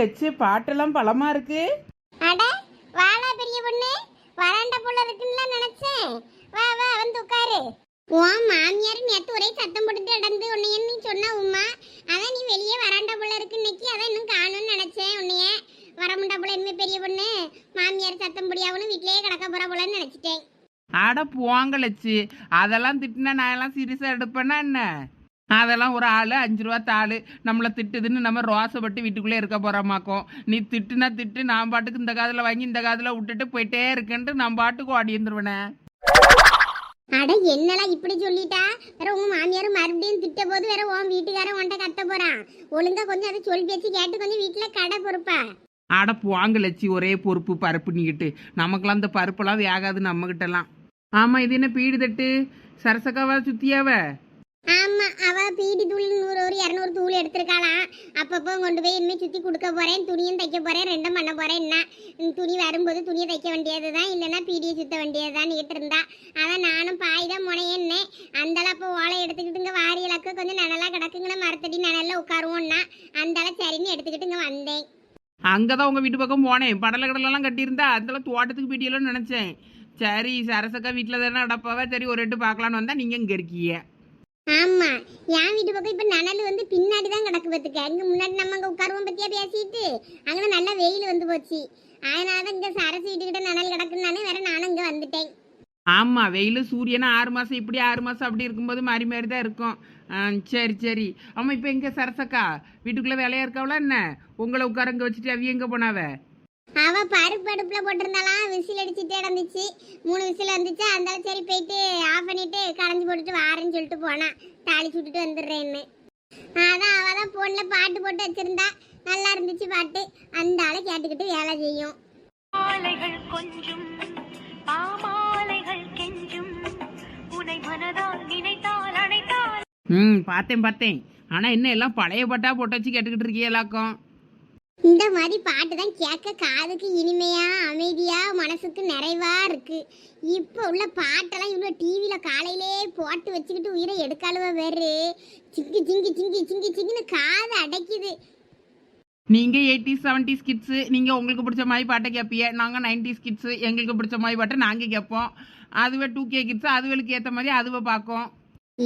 லட்சு பாட்டெல்லாம் பலமா இருக்கு? அட வாடா பெரிய பொண்ணு. வராண்ட புள்ள இருக்குன்னு நினைச்சேன். வா வா வந்து உட்காரு. உன் மாமியார் நேத்து ஒரே சத்தம் போட்டுட்டு நடந்து உன்னைய நீ சொன்ன உமா. அதான் நீ வெளியே வராண்ட புள்ள இருக்கு இன்னைக்கு. அதான் இன்னும் காணும்னு நினைச்சேன் உன்னைய. வரமுண்டா புள்ள இனிமே பெரிய பொண்ணு. மாமியார் சத்தம் முடியாவனு வீட்லயே கிடக்க போற போலன்னு நினைச்சிட்டேன். அட போங்க லட்சு. அதெல்லாம் திட்டினா நான் எல்லாம் சீரியஸா எடுப்பேனா என்ன? அதெல்லாம் ஒரு ஆளு அஞ்சு ரூபா தாளு. நம்மளை திட்டுதுன்னு நம்ம ரோசப்பட்டு வீட்டுக்குள்ளே இருக்க போறோமாக்கோம். நீ திட்டுனா திட்டு நான் பாட்டுக்கு இந்த காதுல வாங்கி இந்த காதுல விட்டுட்டு போயிட்டே இருக்கேன்ட்டு நான் பாட்டுக்கு ஓடி இருந்துருவேனே அட என்னலாம் இப்படி சொல்லிட்டா? வேற உங்க மாமியார் மறுபடியும் திட்ட போது வேற உன் வீட்டுக்காரன் உன்ட்ட கத்த போறான். ஒழுங்கா கொஞ்சம் அதை சொல் பேச்சு கேட்டு கொஞ்சம் வீட்டுல கடை பொறுப்பா? அட போங்க லட்சி ஒரே பொறுப்பு பருப்பு நீக்கிட்டு. நமக்கெல்லாம் இந்த பருப்பெல்லாம் வேகாது நம்மகிட்டலாம். ஆமா இது என்ன பீடு தட்டு? சரசக்காவா சுத்தியாவ? ஆமா அவ பீடி தூள் நூறு ஒரு இரநூறு தூள் எடுத்திருக்காளாம் அப்பப்போ கொண்டு போய் இனிமேல் சுத்தி கொடுக்க போறேன் துணியும் தைக்க போறேன் ரெண்டும் பண்ண போறேன் என்ன? துணி வரும்போது துணியை தைக்க வேண்டியது தான் இல்லைன்னா பீடியை சுத்த வேண்டியதுதான் இருந்தா. அதான் நானும் பாய் தான் முனையன்னே. அந்தால அப்போ ஓலை எடுத்துக்கிட்டுங்க வாரி இலக்கு கொஞ்சம் நிழலா கிடக்குங்கன்னு மரத்தடி நிழல்ல உட்காருவோம்னா அந்தால சரின்னு எடுத்துக்கிட்டுங்க வந்தேன். அங்கதான் உங்க வீட்டு பக்கம் போனேன். படலை கடலெல்லாம் கட்டியிருந்தா அதெல்லாம் தோட்டத்துக்கு போயிட்டீங்களோன்னு நினைச்சேன். சரி சரசக்கா வீட்டில் தானே அடப்பாவ? சரி ஒரு எட்டு பார்க்கலான்னு வந்தா நீங்க இங்க இருக்கீங்க. ஆமா. என் வீட்டு பக்கம் இப்ப நனல் வந்து பின்னாடி தான் கிடக்கு பத்துக்க இங்க முன்னாடி நம்ம அங்க உட்காருவோம் பத்தியா பேசிட்டு? அங்கே நல்லா வெயில் வந்து போச்சு. அதனால இங்க சரசு வீட்டுக்கிட்ட நனல் கிடக்குன்னு வேற நானும் இங்க வந்துட்டேன். ஆமா வெயில் சூரியனா ஆறு மாசம் இப்படி ஆறு மாசம் அப்படி இருக்கும்போது மாறி மாறி தான் இருக்கும். ஆ, சரி சரி. ஆமா இப்போ எங்க சரசக்கா? வீட்டுக்குள்ள வேலையா இருக்காவளா என்ன? உங்களை உட்காரங்க வச்சுட்டு அவிய எங்க போனாவ? அவ பருப்பு அடுப்புல போட்டிருந்தாலாம் விசில் அடிச்சுட்டே இருந்துச்சு மூணு விசில் வந்துச்சு. அந்த சரி போயிட்டு ஆஃப் பண்ணிட்டு களைஞ்சு போட்டுட்டு வாரேன்னு சொல்லிட்டு போனா. தாளி சுட்டுட்டு வந்துடுறேன்னு. அதான் அவ தான் போன்ல பாட்டு போட்டு வச்சிருந்தா. நல்லா இருந்துச்சு பாட்டு. அந்த ஆளை கேட்டுக்கிட்டு வேலை செய்யும். மாலைகள் கொஞ்சும் பாமாலைகள் கெஞ்சும். உனை மனதால் நினைத்தால் அழைத்தால் ம் பார்த்தேன் பார்த்தேன். ஆனா என்ன எல்லாம் பழைய பாட்டா போட்டு வச்சு கேட்டுக்கிட்டு இருக்கியே எல்லாக்கும் இந்த மாதிரி பாட்டு தான் கேட்க காதுக்கு இனிமையா அமைதியா மனசுக்கு நிறைவா இருக்கு. இப்போ உள்ள பாட்டெல்லாம் இவ்வளோ டிவியில் காலையிலே போட்டு வச்சுக்கிட்டு உயிரை எடுக்காளுவ வேறு. சிங்கி சிங்கி சிங்கி சிங்கி சிங்கின்னு காது அடைக்குது. நீங்க எயிட்டிஸ் செவன்டிஸ் கிட்ஸ் நீங்க உங்களுக்கு பிடிச்ச மாதிரி பாட்டை கேட்பீங்க. நாங்க நைன்டிஸ் கிட்ஸ் எங்களுக்கு பிடிச்ச மாதிரி பாட்டை நாங்க கேட்போம். அதுவே டூ கே கிட்ஸ் அதுகளுக்கு ஏத்த மாதிரி அதுவை பார்க்கும்.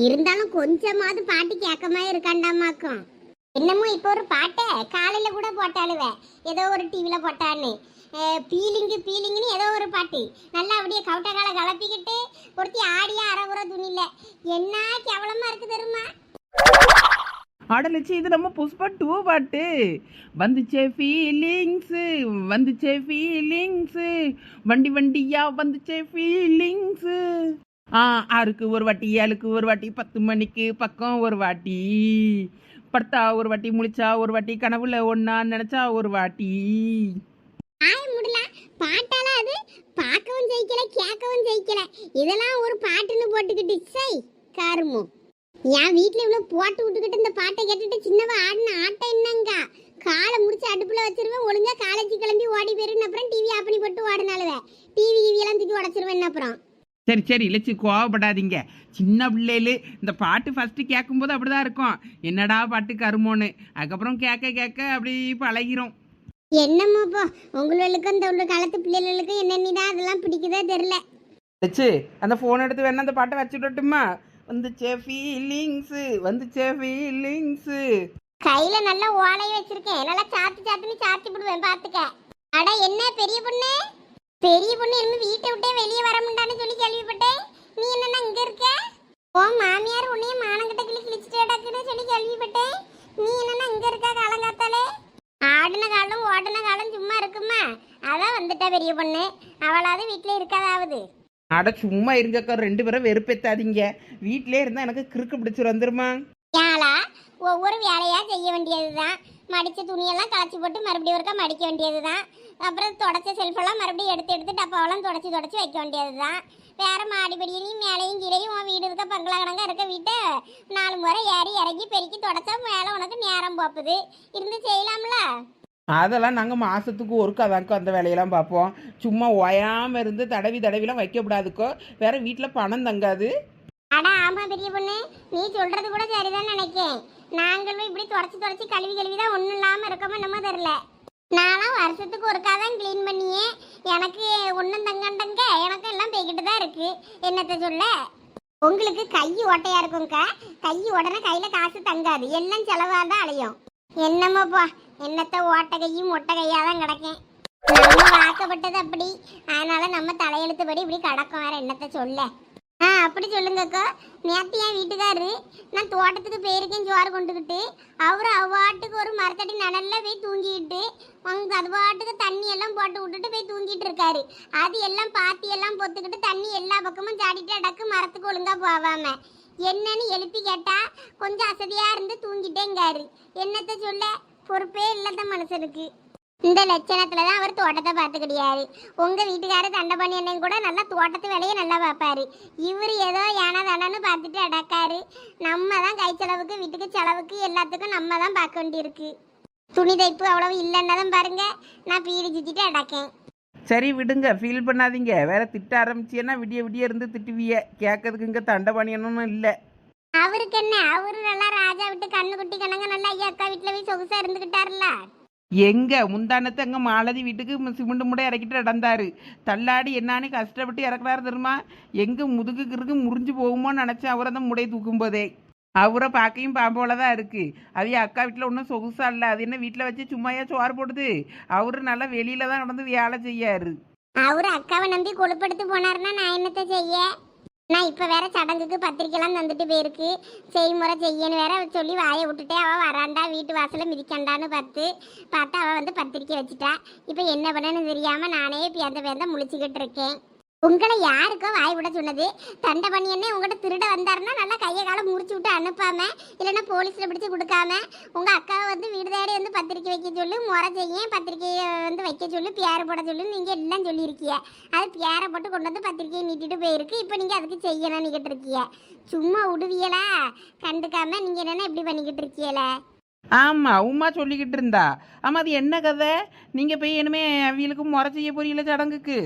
இருந்தாலும் கொஞ்சமாவது பாட்டு கேட்கமா இருக்காண்டாமாக்கும். என்னமோ இப்போ ஒரு பாட்டை காலையில் கூட போட்டாளுவ. ஏதோ ஒரு டிவியில் போட்டான்னு. பீலிங்கு பீலிங்னு ஏதோ ஒரு பாட்டு. நல்லா அப்படியே கவுட்ட காலை கலப்பிக்கிட்டு ஒருத்தி ஆடியா அறகுற துணியில். என்ன கேவலமாக இருக்கு தெரியுமா? ஆடலிச்சு இது நம்ம புஷ்பா டூ பாட்டு. வந்துச்சே ஃபீலிங்ஸு வந்துச்சே ஃபீலிங்ஸு வண்டி வண்டியா வந்துச்சே ஃபீலிங்ஸு ஆறுக்கு ஒரு வாட்டி ஏழுக்கு ஒரு வாட்டி பத்து மணிக்கு பக்கம் ஒரு வாட்டி. படுத்தா ஒரு வாட்டி முழிச்சா ஒரு வாட்டி கனவுல ஒன்னா நினைச்சா ஒரு வாட்டி. ஆய முடியல பாட்டாலாம் அது. பார்க்கவும் ஜெயிக்கல கேட்கவும் ஜெயிக்கல. இதெல்லாம் ஒரு பாட்டுன்னு போட்டுக்கிட்டு சை காருமோ. என் வீட்டில் இவ்வளோ போட்டு விட்டுக்கிட்டு இந்த பாட்டை கேட்டுட்டு சின்னவ ஆடின ஆட்டம் என்னங்க? காலை முடிச்சு அடுப்பில் வச்சிருவேன். ஒழுங்காக காலேஜ் கிளம்பி ஓடி போயிருன்னு அப்புறம் டிவி ஆஃப் பண்ணி போட்டு ஓடினாலுவே டிவி கிவி எல்லாம் தூக்கி உடச்சிருவேன். அப்புறம் சரி சரி இலச்சி கோவப்படாதீங்க. சின்ன பிள்ளைகளு இந்த பாட்டு ஃபஸ்ட்டு கேட்கும்போது அப்படிதான் இருக்கும். என்னடா பாட்டு கருமோன்னு. அதுக்கப்புறம் கேட்க கேட்க அப்படி பழகிரும். என்னமோ போ உங்களுக்கும் இந்த உள்ள காலத்து பிள்ளைகளுக்கும் என்னென்னதான் அதெல்லாம் பிடிக்குதோ தெரியல. வச்சு அந்த ஃபோன் எடுத்து வேணா அந்த பாட்டை வச்சு விடட்டுமா வந்துச்சே ஃபீலிங்ஸு வந்துச்சே ஃபீலிங்ஸு கையில நல்லா ஓலைய வச்சிருக்கேன். நல்லா சாத்தி சாத்தின்னு சாத்தி விடுவேன் பாத்துக்க. அட என்ன பெரிய பொண்ணு? பெரிய பொண்ணு என்ன வீட்டை விட்டே வெளியே வர முடியான்னு சொல்லி கேள்விப்பட்டேன். நீ என்னன்னா இங்க இருக்க? ஓ மாமியார் உன்னைய மானங்கிட்ட கிளி கிழிச்சிட்டு கிடக்குன்னு சொல்லி கேள்விப்பட்டேன். நீ என்னன்னா இங்க இருக்க காலங்காத்தாலே? ஆடின காலம் ஓடின காலம் சும்மா இருக்குமா? அதான் வந்துட்டா பெரிய பொண்ணு. அவளாவது வீட்டுல இருக்காதாவது. அட சும்மா இருங்கக்கா ரெண்டு பேரும் வெறுப்பேத்தாதீங்க. வீட்டிலே இருந்தால் எனக்கு கிறுக்கு பிடிச்சி வந்துருமா? ஏழா ஒவ்வொரு வேலையா செய்ய வேண்டியதுதான். மடிச்ச துணியெல்லாம் களைச்சி போட்டு மறுபடியும் ஒருக்கா மடிக்க வேண்டியதுதான். அப்புறம் தொடச்ச செல்ஃபெல்லாம் மறுபடியும் எடுத்து எடுத்து டப்பாவெல்லாம் தொடச்சி தொடச்சி வைக்க வேண்டியதுதான். வேற மாடிப்படியிலையும் மேலையும் கீழையும் உன் வீடு இருக்க பங்களா கணங்க இருக்க வீட்டை நாலு முறை ஏறி இறங்கி பெருக்கி தொடச்சா மேலே உனக்கு நேரம் போப்புது இருந்து செய்யலாம்ல? அதெல்லாம் நாங்கள் மாதத்துக்கு ஒருக்கா தாnkko அந்த வேலையெல்லாம் பார்ப்போம். சும்மா ஓயாமல் இருந்து தடவி தடவிலாம் வைக்கக்கூடாதுக்கோ. வேற வீட்டில் பணம் தங்காது. அட ஆமா பெரிய பொண்ணு. நீ சொல்றது கூட சரிதான் நினைக்கேன். நாங்களும் இப்படி தொடச்சி தொடச்சி கழுவி கழுவி தான் ஒன்றும் இல்லாமல் இருக்கோமோ என்னமோ தெரில நானும் வருஷத்துக்கு ஒருக்கா தான் க்ளீன் பண்ணியே. எனக்கு ஒன்றும் தங்கண்டங்க எனக்கு எல்லாம் போய்கிட்டு தான் இருக்கு. என்னத்த சொல்ல? உங்களுக்கு கை ஓட்டையா இருக்கும்க்கா. கை உடனே கையில் காசு தங்காது. எல்லாம் செலவாக தான் அலையும். என்னம்மாப்பா என்னத்த ஓட்டை கையும் மொட்டை கையாக தான் கிடக்கேன். நம்ம வாக்கப்பட்டது அப்படி. அதனால நம்ம தலையெழுத்துப்படி இப்படி கிடக்கும். வேற என்னத்த சொல்ல? ஆ அப்படி சொல்லுங்கக்கா. நேற்று என் வீட்டுக்காரு நான் தோட்டத்துக்கு போயிருக்கேன் சோறு கொண்டுக்கிட்டு. அவர் அவ்வாட்டுக்கு ஒரு மரத்தடி நனல்ல போய் தூங்கிட்டு அவங்க அது வாட்டுக்கு தண்ணி எல்லாம் போட்டு விட்டுட்டு போய் தூங்கிட்டு இருக்காரு. அது எல்லாம் பாத்தி எல்லாம் பொத்துக்கிட்டு தண்ணி எல்லா பக்கமும் சாடிட்டு அடக்கு மரத்துக்கு ஒழுங்கா போவாம என்னன்னு எழுப்பி கேட்டா கொஞ்சம் அசதியா இருந்து தூங்கிட்டேங்காரு. என்னத்த சொல்ல? பொறுப்பே இல்லாத மனுஷனுக்கு இந்த லட்சணத்துல தான் அவர் தோட்டத்தை பார்த்துக்கிட்டியாரு. உங்க வீட்டுக்காரர் தண்டபாணி அண்ணன் கூட நல்லா தோட்டத்து வேலையை நல்லா பார்ப்பாரு. இவர் ஏதோ ஏனா தானன்னு பார்த்துட்டு அடக்காரு. நம்ம தான் கை செலவுக்கு வீட்டுக்கு செலவுக்கு எல்லாத்துக்கும் நம்ம தான் பார்க்க வேண்டியிருக்கு. துணி தைப்பு அவ்வளவு இல்லைன்னா தான் பாருங்க நான் பீடி சுத்திட்டு அடக்கேன். சரி விடுங்க ஃபீல் பண்ணாதீங்க. வேற திட்ட ஆரம்பிச்சீன்னா விடிய விடிய இருந்து திட்டுவிய. கேட்கறதுக்கு இங்கே தண்டபாணியனும் இல்லை. அவருக்கு என்ன? அவரு நல்லா ராஜா விட்டு கண்ணு குட்டி கணங்க நல்லா ஐயா அக்கா வீட்டுல போய் சொகுசா இருந்துகிட்டாருல எங்க? முந்தானத்தை அங்கே மாலதி வீட்டுக்கு சிமெண்ட் மூட்டை இறக்கிட்டு இடந்தாரு தள்ளாடி என்னான்னு கஷ்டப்பட்டு இறக்குறாரு தெரியுமா? எங்கே முதுகுக்கு இருக்கு முறிஞ்சு போகுமோன்னு நினச்சி அவரை தான் முடையை தூக்கும் போதே அவரை பார்க்கையும் பாம்போல தான் இருக்கு. அது அக்கா வீட்டில் ஒன்றும் சொகுசா இல்லை. அது என்ன வீட்டில் வச்சு சும்மாயா சோறு போடுது? அவரு நல்லா வெளியில தான் நடந்து வேலை செய்யாரு. அவரு அக்காவை நம்பி கொழுப்படுத்து போனாருன்னா நான் என்னத்தை செய்ய? நான் இப்போ வேற சடங்குக்கு பத்திரிக்கைலாம் தந்துட்டு போயிருக்கு. செய்முறை செய்யன்னு வேற சொல்லி வாயை விட்டுட்டேன் அவள் வராண்டா வீட்டு வாசலில் மிதிக்கண்டான்னு பார்த்து பார்த்து அவள் வந்து பத்திரிக்கை வச்சுட்டா. இப்போ என்ன பண்ணேன்னு தெரியாமல் நானே பேந்த பேந்த முழிச்சுக்கிட்டு இருக்கேன். உங்களை யாருக்கோ வாய் விட சொன்னது. தண்டை பண்ணி உங்கள்கிட்ட திருட வந்தாருன்னா நல்லா கையை காலை முறிச்சு விட்டு அனுப்பாம இல்லைன்னா போலீஸில் பிடிச்சு கொடுக்காம உங்கள் அக்காவை வந்து வீடு தேடி வந்து பத்திரிக்கை வைக்க சொல்லி முறை செய்ய பத்திரிக்கையை வந்து வைக்க சொல்லி பேரை போட சொல்லி நீங்கள் எல்லாம் சொல்லியிருக்கீங்க. அது பேரை போட்டு கொண்டு வந்து பத்திரிக்கையை நீட்டிட்டு போயிருக்கு. இப்போ நீங்கள் அதுக்கு செய்யணும்னு இருக்கீங்க. சும்மா விடுவியலா? கண்டுக்காம நீங்கள் என்னென்ன இப்படி பண்ணிக்கிட்டு இருக்கீங்களே? ஆமாம் உமா சொல்லிக்கிட்டு இருந்தா. ஆமாம் அது என்ன கதை? நீங்கள் போய் இனிமே அவங்களுக்கு முறை செய்ய போறீங்களா சடங்குக்கு.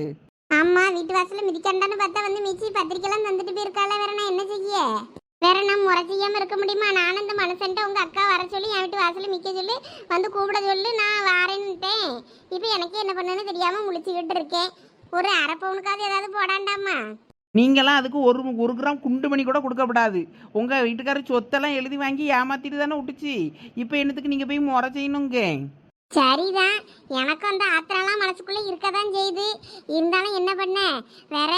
ஆமா வீட்டு வாசல்ல மிதிக்கண்டான்னு பார்த்தா வந்து மிச்சி பத்திரிக்கைலாம் தந்துட்டு போயிருக்காள வேற நான் என்ன செய்ய? வேற நான் முறை செய்யாம இருக்க முடியுமா? நானும் இந்த மனுஷன்ட்ட உங்க அக்கா வர சொல்லி என் வீட்டு வாசல்ல மிக்க சொல்லி வந்து கூப்பிட சொல்லி நான் வாரேன்ட்டேன் இப்போ எனக்கு என்ன பண்ணுன்னு தெரியாம முழிச்சுக்கிட்டு இருக்கேன். ஒரு அரை பவுனுக்காவது ஏதாவது போடாண்டாமா? நீங்களாம் அதுக்கு ஒரு ஒரு கிராம் குண்டு மணி கூட கொடுக்கப்படாது. உங்க வீட்டுக்காரர் சொத்தெல்லாம் எழுதி வாங்கி ஏமாத்திட்டு தானே விட்டுச்சு. இப்போ என்னத்துக்கு நீங்க போய் முறை செய்யணுங்க? சரிதான். எனக்கும் அந்த ஆத்திரம்லாம் மனசுக்குள்ளே இருக்க தான் செய்யுது. இருந்தாலும் என்ன பண்ண? வேற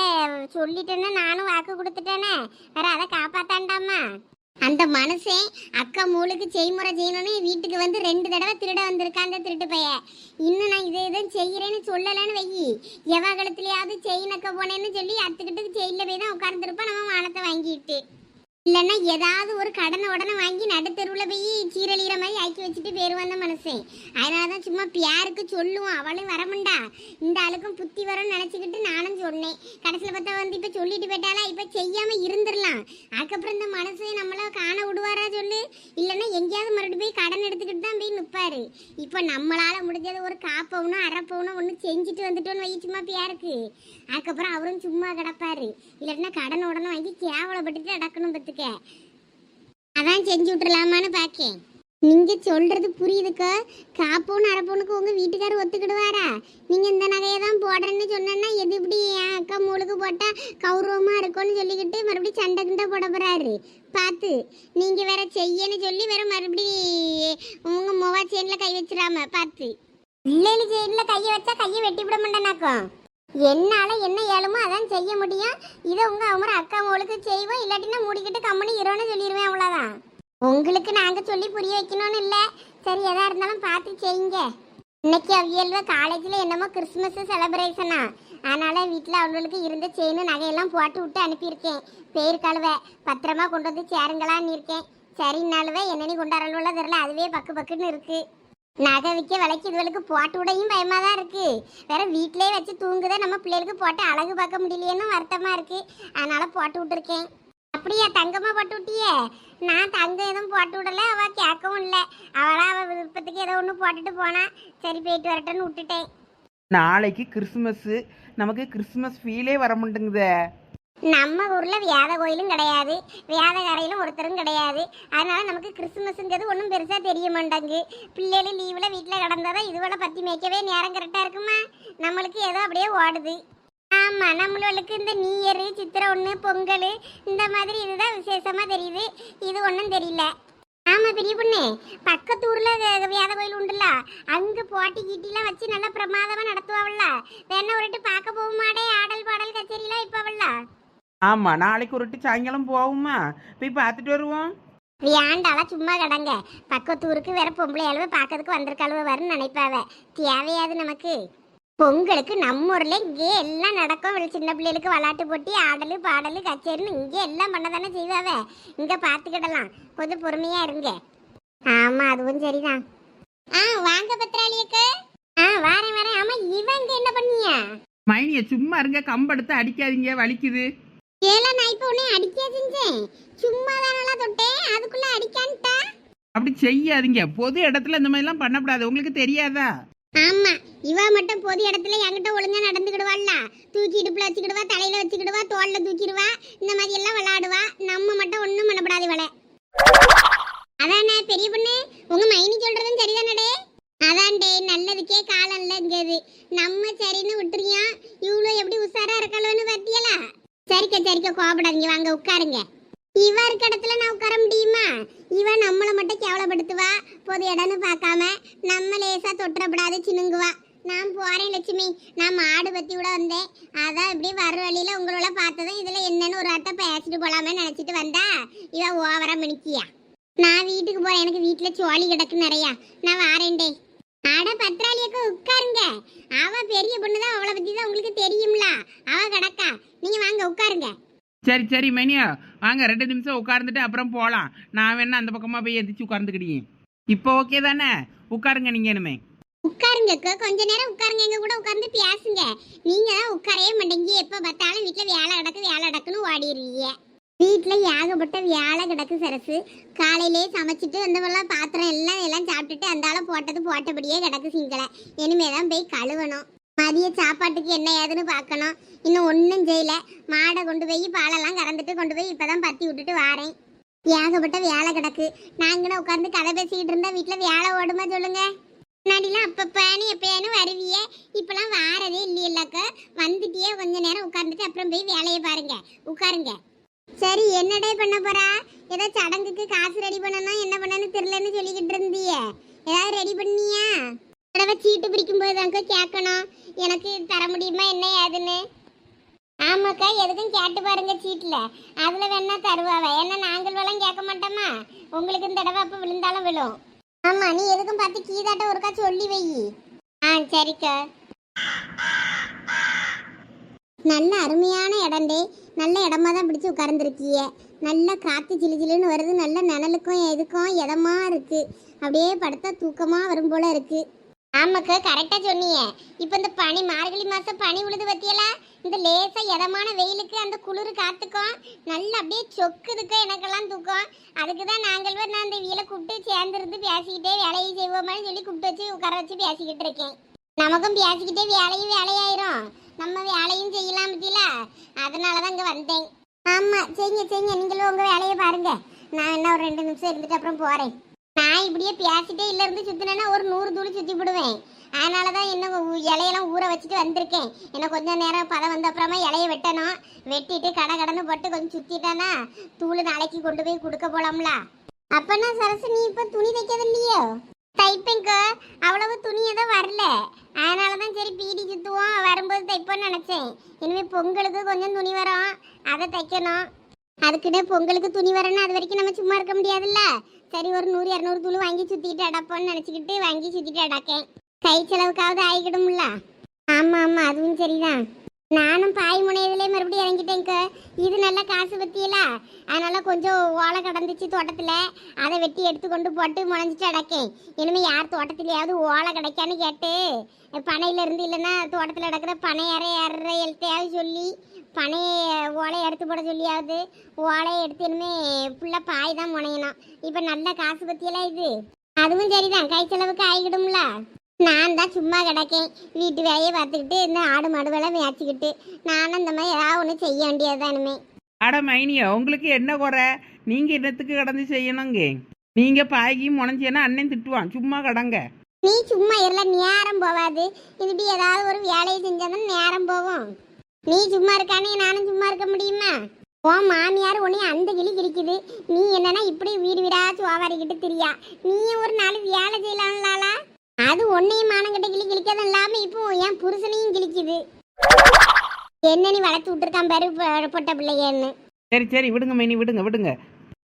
சொல்லிட்டேன்னு நானும் வாக்கு கொடுத்துட்டேனே. வேற அதை காப்பாத்தாண்டாமா? அந்த மனுஷன் அக்கா மூளுக்கு செய்முறை செய்யணும்னு வீட்டுக்கு வந்து ரெண்டு தடவை திருட வந்திருக்கான் அந்த திருட்டு பைய. இன்னும் நான் இதை இதை செய்கிறேன்னு சொல்லலைன்னு வையி. எவகலத்துலயாவது செயின் அக்க போனேன்னு சொல்லி அத்துக்கிட்டு செயலில் போய் தான் உட்கார்ந்துருப்போம் நம்ம மானத்தை வாங்கிட்டு. இல்லைன்னா ஏதாவது ஒரு கடனை உடனே வாங்கி நடுத்தருவில் போய் சீரழிகிற மாதிரி ஆக்கி வச்சுட்டு பேர் வந்த மனுஷன் அதனால தான் சும்மா பியாருக்கு சொல்லுவோம் அவளும் வரமுண்டா. இந்த ஆளுக்கும் புத்தி வரும்னு நினச்சிக்கிட்டு நானும் சொன்னேன். கடைசியில் பார்த்தா வந்து இப்போ சொல்லிட்டு போயிட்டாலா இப்போ செய்யாமல் இருந்துடலாம். அதுக்கப்புறம் இந்த மனுஷன் நம்மள காண விடுவாரா சொல்லு? இல்லைன்னா எங்கேயாவது மறுபடியும் போய் கடன் எடுத்துக்கிட்டு தான் போய் நிற்பாரு இப்போ நம்மளால் முடிஞ்சது ஒரு காப்பவனும் அரைப்பவனும் ஒன்று செஞ்சுட்டு வந்துட்டோன்னு வை சும்மா பியாருக்கு. அதுக்கப்புறம் அவரும் சும்மா கிடப்பார். இல்லைன்னா கடன் உடனே வாங்கி கேவலப்பட்டுட்டு அடக்கணும் பத்துக்க அதான் செஞ்சு விட்டுலாமான்னு பார்க்கேன். நீங்க சொல்றது புரியுதுக்கா? காப்போன்னு அரப்போனுக்கு உங்க வீட்டுக்காரர் ஒத்துக்கிடுவாரா? நீங்க இந்த நகையை தான் போடுறேன்னு சொன்னா எது இப்படி என் அக்கா மூளுக்கு போட்டா கௌரவமா இருக்கும்னு சொல்லிக்கிட்டு மறுபடியும் சண்டை கிண்ட போட போறாரு. பார்த்து நீங்க வேற செய்யன்னு சொல்லி வேற மறுபடி உங்க மொவா செயின்ல கை வச்சிடாம பார்த்து இல்லைன்னு செயின்ல கையை வச்சா கையை வெட்டி விட மாட்டேனாக்கும். என்னால என்ன ஏழுமோ அதான் செய்ய முடியும். இதை உங்க அவமர அக்கா முழுக்க செய்வோம் இல்லாட்டினா மூடிக்கிட்டு கம்மனி இருன்னு சொல்லிடுவேன் அவ்வளோதான் உங்களுக்கு நாங்க சொல்லி புரிய வைக்கணும்னு இல்லை. சரி எதா இருந்தாலும் பார்த்து செய்யுங்க. இன்னைக்கு அவியல்வ காலேஜில் என்னமோ கிறிஸ்மஸ் செலிப்ரேஷனா அதனால வீட்டில் அவளுக்கு இருந்த செயின் நகையெல்லாம் போட்டு விட்டு அனுப்பியிருக்கேன். பேர் கழுவை பத்திரமா கொண்டு வந்து சேருங்களான்னு இருக்கேன். சரி சரின்னாலுவே என்னென்னு கொண்டாடல தெரியல அதுவே பக்கு பக்குன்னு இருக்கு. நகை விற்க விலைக்கு இதுவளுக்கு போட்டு விடையும் பயமாக தான் இருக்குது வேற வீட்டிலே வச்சு தூங்குதே நம்ம பிள்ளைகளுக்கு போட்டு அழகு பார்க்க முடியலையேன்னு வருத்தமாக இருக்குது அதனால் போட்டு விட்டுருக்கேன். அப்படியா தங்கமா போட்டு விட்டியே? நான் தங்கம் எதுவும் போட்டு விடல அவ கேட்கவும் இல்லை. அவளா அவ விருப்பத்துக்கு ஏதோ ஒன்று போட்டுட்டு போனா சரி போயிட்டு வரட்டும்னு விட்டுட்டேன். நாளைக்கு கிறிஸ்மஸ்ஸு நமக்கு கிறிஸ்மஸ் ஃபீலே வர மாட்டேங்குதே. நம்ம ஊர்ல வியாத கோயிலும் கிடையாது. வியாத கரையிலும் ஒருத்தரும் கிடையாது. அதனால நமக்கு கிறிஸ்துமஸ்ங்கிறது ஒன்றும் பெருசா தெரிய மாட்டாங்க பிள்ளைகள் லீவில் வீட்டில் கிடந்ததா இதுவரை பத்தி மேய்க்கவே நேரம் கரெக்டாக இருக்குமா? நம்மளுக்கு ஏதோ அப்படியே ஓடுது. ஆமா நம்மளுக்கு இந்த நியூ இயர் சித்திரை ஒன்று பொங்கல் இந்த மாதிரி இதுதான் விசேஷமா தெரியுது. இது ஒன்றும் தெரியல. ஆமா பெரிய பொண்ணு பக்கத்து ஊர்ல க- வியாத கோயில் உண்டுல்ல அங்க போட்டி கீட்டிலாம் வச்சு நல்லா பிரமாதமா நடத்துவாள்ல வேணா ஒருட்டு பார்க்க போகுமாடே ஆடல் பாடல் கச்சேரிலாம் இப்பவள்ல ஆமா நாளைக்கு ஒரு வாட்டி சாயங்காலம் போவோமா போய் பார்த்துட்டு வருவோம். வியாண்டால சும்மா கடங்க. பக்கத்து ஊருக்கு வேற பொம்பளை அளவு பார்க்கறதுக்கு வந்திருக்காளுவ வரும்னு நினைப்பாவ. தேவையாது நமக்கு. பொங்கலுக்கு நம்ம ஊர்ல இங்கே எல்லாம் நடக்கும். சின்ன பிள்ளைகளுக்கு விளையாட்டு போட்டி ஆடலு பாடலு கச்சேரின்னு இங்கே எல்லாம் பண்ண தானே செய்வாவ? இங்க பார்த்துக்கிடலாம். கொஞ்சம் பொறுமையா இருங்க. ஆமா அதுவும் சரிதான். ஆ வாங்க பத்ராளியக்கு. ஆ வாரேன் வரேன். ஆமா இவங்க என்ன பண்ணியா? மைனிய சும்மா இருங்க. கம்பெடுத்து அடிக்காதீங்க. வலிக்குது. ஏல நான் இப்போ உன்னை அடிக்க செஞ்சேன். சும்மா தானல தொட்டேன். அதுக்குள்ள அடிக்கான்ட்டா? அப்படி செய்யாதீங்க. பொது இடத்துல இந்த மாதிரிலாம் பண்ணக்கூடாது. உங்களுக்கு தெரியாதா? ஆமா இவ மட்டும் பொது இடத்துல என்கிட்ட ஒழுங்கா நடந்துக்கிடுவாள்ல. தூக்கி இடுப்புல வச்சுக்கிடுவா தலையில வச்சுக்கிடுவா தோல்ல தூக்கிடுவா இந்த மாதிரி எல்லாம் விளையாடுவா. நம்ம மட்டும் ஒண்ணும் பண்ணப்படாது இவளை. அதானே பெரிய பொண்ணு? உங்க மைனி சொல்றதும் சரிதானடே? அதான்டே நல்லதுக்கே காலம் இல்லைங்கிறது நம்ம சரின்னு விட்டுறியா இவ்வளோ எப்படி உஷாரா இருக்காளோன்னு பாத்தியலா? சரிக்க சரிக்க கோபப்படாதீங்க வாங்க உட்காருங்க. இவ இருக்க இடத்துல நான் உட்கார முடியுமா? இவ நம்மளை மட்டும் கேவலப்படுத்துவா? பொது இடம்னு பார்க்காம நம்ம லேசா தொட்டுறப்படாது சினுங்குவா. நான் போறேன் லட்சுமி. நான் மாடு பத்தி கூட வந்தேன். அதான் இப்படி வர வழியில உங்களோட பார்த்ததும் இதுல என்னன்னு ஒரு ஆட்ட பேசிட்டு போலாமே நினைச்சிட்டு வந்தா இவ ஓவரா மினிக்கியா. நான் வீட்டுக்கு போறேன். எனக்கு வீட்டுல சோழி கிடக்கு நிறையா. நான் வாரேன்டே. அட பத்ராளியக்கு உட்காருங்க. அவ பெரிய பொண்ணுதான். அவளை பத்தி தான் உங்களுக்கு தெரியும்ல. அவ கிடக்கா. நீங்க வாங்க உட்காருங்க. சரி சரி மைனியா. வாங்க ரெண்டு நிமிஷம் உட்கார்ந்துட்டு அப்புறம் போகலாம் நான் வேணா அந்த பக்கமாக போய் எந்திரிச்சு உட்கார்ந்துக்கிட்டீங்க இப்போ ஓகே தானே? உட்காருங்க நீங்கள் இனிமே. உட்காருங்க கொஞ்ச நேரம் உட்காருங்க. எங்க கூட உட்கார்ந்து பேசுங்க. நீங்க தான் உட்காரவே மாட்டேங்க. எப்ப பார்த்தாலும் வீட்டுல வேலை கிடக்கு வேலை கிடக்குன்னு ஓடிடுறீங்க. வீட்டில் ஏகப்பட்ட வேலை கிடக்கு சரசு. காலையிலே சமைச்சிட்டு வந்தவெல்லாம் பாத்திரம் எல்லாம் எல்லாம் சாப்பிட்டுட்டு அந்த ஆளை போட்டது போட்டபடியே கிடக்கு சிங்கலை இனிமே தான் போய் கழுவணும். மதிய சாப்பாட்டுக்கு என்ன ஏதுன்னு பார்க்கணும். இன்னும் ஒன்றும் செய்யல. மாடை கொண்டு போய் பாலெல்லாம் கறந்துட்டு கொண்டு போய் இப்போதான் பத்தி விட்டுட்டு வாரேன். ஏகப்பட்ட வேலை கிடக்கு. நாங்க உட்காந்து கதை பேசிக்கிட்டு இருந்தா வீட்டில் வேலை ஓடுமா சொல்லுங்க? முன்னாடிலாம் அப்பப்பானு எப்பயானு வருவிய. இப்பெல்லாம் வாரதே இல்லையல்லக்கா. வந்துட்டியே கொஞ்ச நேரம் உட்காந்துட்டு அப்புறம் போய் வேலையை பாருங்க. உட்காருங்க. சரி என்னடே பண்ண போறா? ஏதோ சடங்குக்கு காசு ரெடி பண்ணணும் என்ன பண்ணனு தெரியலன்னு சொல்லிக்கிட்டு இருந்தியே. ஏதாவது ரெடி பண்ணியா? தடவை சீட்டு பிடிக்கும் போது தாங்க கேட்கணும். எனக்கு தர முடியுமா என்ன ஏதுன்னு? ஆமாக்கா எதுக்கும் கேட்டு பாருங்க சீட்டில் அதில் வேணா தருவாவ. ஏன்னா நாங்கள்வெல்லாம் கேட்க மாட்டோமா? உங்களுக்கு இந்த தடவை அப்போ விழுந்தாலும் விழும். ஆமாம் நீ எதுக்கும் பார்த்து கீதாட்ட ஒருக்கா சொல்லி வை. ஆ சரிக்கா. நல்ல அருமையான இடம்டே நல்ல இடமா தான் பிடிச்சி உட்கார்ந்துருக்கிய. நல்ல காற்று சிலு சிலுன்னு வருது. நல்ல நிழலுக்கும் எதுக்கும் இடமா இருக்குது அப்படியே படுத்தா தூக்கமாக வரும் போல இருக்குது ஆமாக்கா கரெக்டாக சொன்னீங்க. இப்போ இந்த பனி மார்கழி மாதம் பனி விழுது பற்றியல இந்த லேசாக இதமான வெயிலுக்கு அந்த குளிர் காத்துக்கும்? நல்லா அப்படியே சொக்குதுக்கு எனக்கெல்லாம் தூக்கம். அதுக்கு தான் நாங்கள் நான் இந்த வீலை கூப்பிட்டு சேர்ந்துருந்து பேசிக்கிட்டே வேலையை செய்வோமான்னு சொல்லி கூப்பிட்டு வச்சு உட்கார வச்சு பேசிக்கிட்டு இருக்கேன். நமக்கும் பேசிக்கிட்டே வேலையும் வேலையாயிரும். நம்ம வேலையும் செய்யலாம் பத்தியில? அதனால தான் இங்கே வந்தேன். ஆமாம் சரிங்க சரிங்க நீங்களும் உங்கள் வேலையை பாருங்கள் நான் என்ன ஒரு ரெண்டு நிமிஷம் இருந்துட்டு அப்புறம் போகிறேன் நான் இப்படியே பேசிட்டே இல்ல இருந்து சுத்தினேன்னா ஒரு நூறு தூள் சுத்தி விடுவேன் அதனால தான் என்ன இலையெல்லாம் ஊற வச்சுட்டு வந்திருக்கேன். இன்னும் கொஞ்ச நேரம் பதம் வந்த அப்புறமா இலைய வெட்டணும். வெட்டிட்டு கடை கடன்னு போட்டு கொஞ்சம் சுத்திட்டானா தூள் நாளைக்கு கொண்டு போய் கொடுக்க போலாம்ல. அப்பனா சரசு நீ இப்ப துணி தைக்கிறது இல்லையோ? தைப்பேங்க அவ்வளவு துணி எதுவும் வரல. அதனால தான் சரி பீடி சுத்துவோம். வரும்போது தைப்போன்னு நினைச்சேன். இனிமேல் பொங்கலுக்கு கொஞ்சம் துணி வரும். அதை தைக்கணும். அதுக்குனே பொங்கலுக்கு துணி வரணும் அது வரைக்கும் நம்ம சும்மா இருக்க முடியாதுல்ல? சரி ஒரு நூறு இரநூறு துணி வாங்கி சுத்திட்டு அடப்போன்னு நினச்சிக்கிட்டு வாங்கி சுத்திட்டு அடக்கேன். கை செலவுக்காவது ஆகிக்கிடும்ல ஆமா ஆமா அதுவும் சரிதான். நானும் பாய் முனையதுலேயே மறுபடியும் இறங்கிட்டேங்க இது நல்ல காசு பத்தியல. அதனால கொஞ்சம் ஓலை கடந்துச்சு தோட்டத்தில். அதை வெட்டி எடுத்து கொண்டு போட்டு முளைஞ்சிட்டு அடக்கேன். இனிமேல் யார் தோட்டத்துலையாவது ஓலை கிடைக்கான்னு கேட்டு பனையில இருந்து இல்லைன்னா தோட்டத்தில் அடக்கிற பனை அறை ஏற எழுத்தையாவது சொல்லி பனை ஓலையை எடுத்து போட சொல்லியாவது ஓலையை எடுத்து இனிமே ஃபுல்லாக பாய் தான் முனையணும். இப்போ நல்ல காசு பத்தியெல்லாம் இது. அதுவும் சரிதான். கை செலவுக்கு ஆகிடும்ல. நான் தான் சும்மா கிடக்கேன். வீட்டு வேலையை பார்த்துக்கிட்டு இந்த ஆடு மாடு வேலை மேய்ச்சிக்கிட்டு. நானும் இந்த மாதிரி ஏதாவது ஒன்று செய்ய வேண்டியதுதானுமே அட மைனியா உங்களுக்கு என்ன குறை? நீங்க என்னத்துக்கு கடந்து செய்யணுங்க? நீங்க பாய்கி முனைஞ்சேன்னா அண்ணன் திட்டுவான். சும்மா கடங்க. நீ சும்மா இருல நேரம் போவாது. இப்படி ஏதாவது ஒரு வேலையை செஞ்சாதான் நேரம் போகும். நீ சும்மா இருக்கானே நானும் சும்மா இருக்க முடியுமா? உன் மாமியார் உன்னை அந்த கிளி கிழிக்குது. நீ என்னன்னா இப்படி வீடு வீடா சுவாவாரிக்கிட்டு திரியா. நீயும் ஒரு நாள் வேலை செய்யலாம்லாலா அது உன்னையும் மானங்கிட்ட கிளி கிழிக்கதும் இல்லாம இப்போ என் புருஷனையும் கிழிக்குது என்ன நீ வளர்த்து விட்டுருக்கான் பாரு பொட்ட பிள்ளையன்னு. சரி சரி விடுங்க மைனி விடுங்க விடுங்க.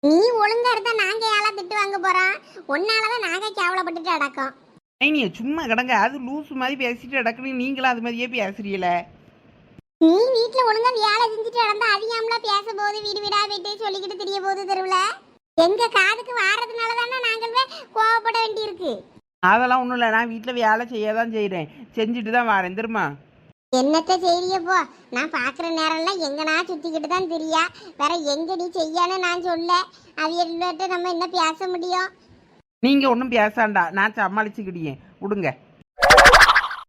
நீ ஒழுங்கா இருந்தா நாங்க யாரா திட்டு வாங்க போறோம் உன்னாலதான் நாங்க கேவலப்பட்டுட்டு அடக்கம் மைனிய சும்மா கடங்க. அது லூஸ் மாதிரி பேசிட்டு நடக்கணும் நீங்களும் அது மாதிரியே பேசுறீல? நீ வீட்ல ஒழுங்கா வேலை செஞ்சுட்டு நடந்தா அதிகம்ல பேச போது வீடு வீடா போயிட்டு சொல்லிக்கிட்டு தெரிய போது தெருவுல? எங்க காதுக்கு வாரதுனால தானே நாங்கள் கோவப்பட வேண்டியிருக்கு. அதெல்லாம் ஒன்றும் இல்லை. நான் வீட்டில் வேலை செய்ய தான் செய்கிறேன் செஞ்சுட்டு தான் வரேன். தெரியுமா? என்னத்த செய்யப்போ நான் பாக்குற நேரம்லாம் எங்கனா சுத்திக்கிட்டு தான் தெரியா. வேற எங்க நீ செய்யான்னு நான் சொல்ல. அவியல்கிட்ட நம்ம என்ன பேச முடியும்? நீங்கள் ஒன்றும் பேசாண்டா. நான் சமாளிச்சுக்கிடியேன். விடுங்க.